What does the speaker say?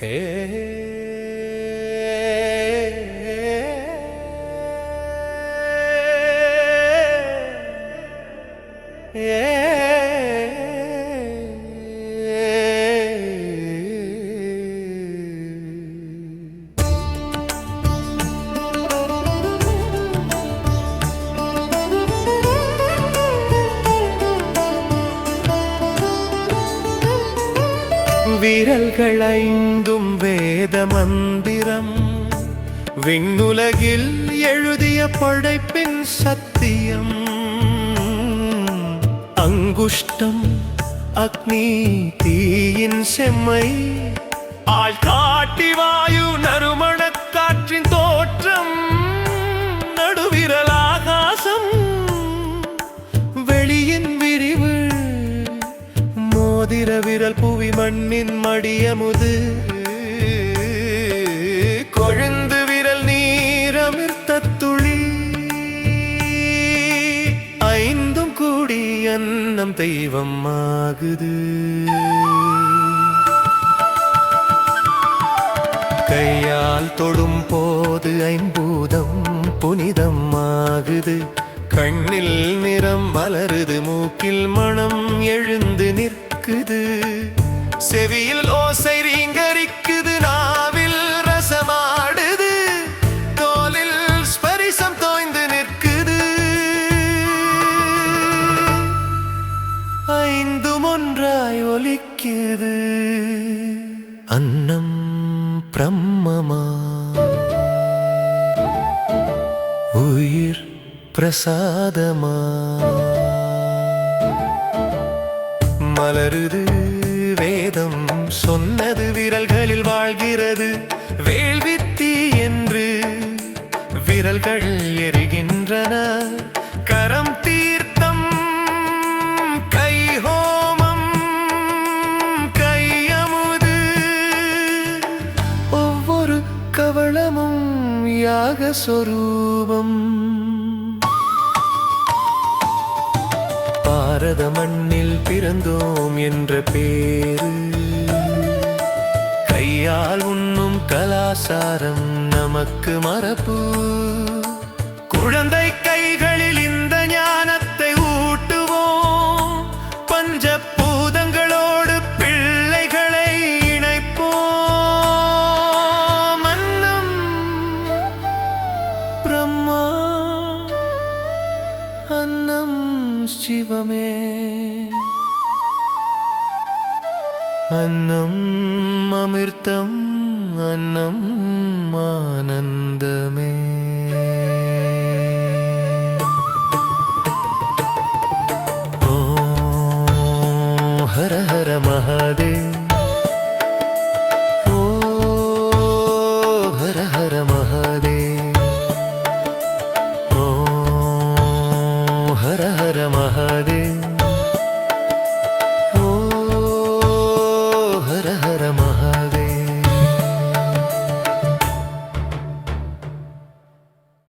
Hey. விரல்கள் ஐந்தும் வேத மந்திரம் விண்ணுலகில் எழுதிய படைப்பின் சத்தியம். அங்குஷ்டம் அக்னி தீயின் செம்மை. ஆள் காட்டி வாயு நறுமண மோதிர விரல் புவி மண்ணின் மடியமுது. கொழுந்து விரல் நீரமிர்த்த துளி. ஐந்தும் கூடி அன்னம் தெய்வம் ஆகுது. கையால் தொடும் போது ஐம்பூதம் புனிதம் ஆகுது. கண்ணில் நிறம் வளருது மூக்கில் மனம் எழுந்து நிற்குது செவியில் ஓசை ரீங்கரிக்குது நாவில் ரசமாடுது. தோலில் ஸ்பரிசம் தோய்ந்து நிற்குது. ஐந்தும் ஒன்றாய் ஒலிக்குது. அன்னம் பிரம்மமா? உயிர் பிரசாதமா? மலருது. வேதம் சொன்னது விரல்களில் வாழ்கிறது. வேள்வித்தி என்று விரல்கள் எரிகின்றன. கரம் தீர்த்தம் கை ஹோமம் கையமுது. ஒவ்வொரு கவளமும் யாக சொரூபம். பாரத மண்ணில் பிறந்தோம் என்ற பேரு கையால் உண்ணும் கலாசாரம் நமக்கு மரபு. சிவமே அன்னம் அமிர்தம் அன்னம் ஆனந்தமே.